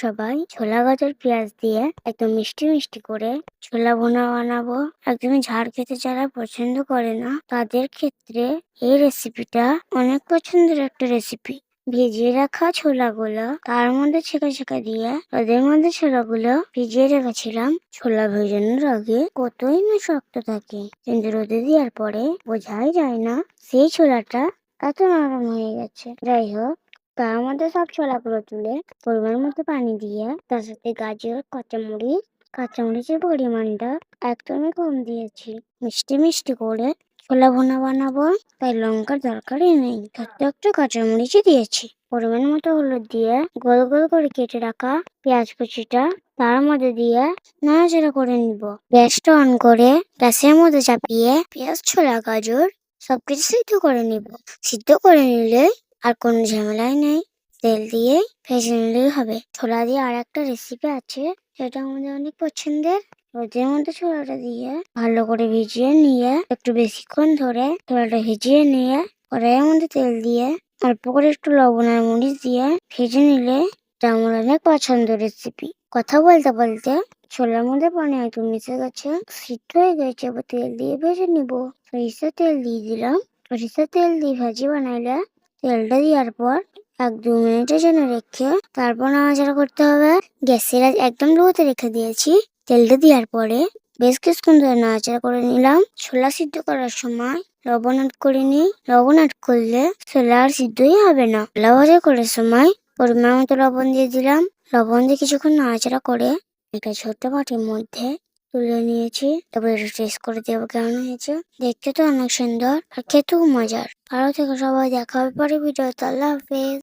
সবাই ছোলা গাজর পেঁয়াজ দিয়ে একদম মিষ্টি মিষ্টি করে ছোলা ভুনা বানাবো। একদমই ঝাড় খেতে যারা পছন্দ করে না, তাদের ক্ষেত্রে এই রেসিপিটা অনেক পছন্দের একটা রেসিপি ভিজিয়ে রাখা ছোলাগুলো তার মধ্যে ছেঁকা ছেঁকা দিয়ে তাদের মধ্যে ছোলাগুলো ভিজিয়ে রেখেছিলাম। ছোলা ভেজানোর আগে কতই না শক্ত থাকে। কিন্তু রোদে দেওয়ার পরে বোঝাই যায় না, সেই ছোলাটা এত নরম হয়ে গেছে। যাই হোক তার মধ্যে সব ছোলাগুলো তুলে পরিমাণ মতো পানি দিয়ে, তার সাথে গাজর কাঁচামরিচ কাঁচামরিচের পরিমাণটা একদমই কম দিয়েছি। মিষ্টি মিষ্টি করে ছোলা ভুনা বানাবো, তাই লঙ্কার দরকারই নেই। ছোট্ট একটু কাঁচামরিচই দিয়েছি। পরিমাণ মতো হলুদ দিয়ে গোল গোল করে কেটে রাখা পেঁয়াজ কুচিটা তার মধ্যে দিয়ে নাড়াচাড়া করে নিব। গ্যাসটা অন করে গ্যাসের মধ্যে চাপিয়ে পেঁয়াজ, ছোলা, গাজর সবকিছু সিদ্ধ করে নিব। সিদ্ধ করে নিলে আর কোনো ঝামেলাই নেই। তেল দিয়ে ভেজে নিলেই হবে। ছোলা দিয়ে আর একটা রেসিপি আছে সেটা আমাদের অনেক পছন্দের। রোদের মধ্যে ছোলাটা দিয়ে ভালো করে ভিজিয়ে নিয়ে, একটু বেশিক্ষণ ধরে ছোলাটা ভিজিয়ে নিয়ে, কড়াইয়ের মধ্যে তেল দিয়ে অল্প করে একটু লবণ আর মরিচ দিয়ে ভেজে নিলে এটা আমার অনেক পছন্দের রেসিপি কথা বলতে বলতে ছোলার মধ্যে পানি একটু মিশে গেছে, সিদ্ধ হয়ে গেছে। তেল দিয়ে ভেজে নিব। সরিষা তেল দিয়ে দিলাম। সরিষা তেল দিয়ে ভাজি বানাইলে তেলটা দেওয়ার পর এক দু মিনিটের জন্য রেখে তারপর নাড়াচাড়া করতে হবে। গ্যাসের একদম লোতে রেখে দিয়েছি। তেলটা দেওয়ার পরে বেশ কিছুক্ষণ ধরে নাড়াচাড়া করে নিলাম। ছোলা সিদ্ধ করার সময় লবণ করে নিই। লবণ অ্যাড করলে ছোলা আর সিদ্ধই হবে না। ছোলা ভাজা করার সময় পরিমাণ মতো লবণ দিয়ে দিলাম। লবণ দিয়ে কিছুক্ষণ নাড়াচাড়া করে একটা ছোট্ট বাটির মধ্যে তুলে নিয়েছি। তারপর এটা টেস্ট করে দেবো কেমন হয়েছে। দেখতে তো অনেক সুন্দর আর খেতেও মজার। ভালো থেকে সবাই দেখা হবে পরে ভিডিওতে। আল্লাহ হাফেজ।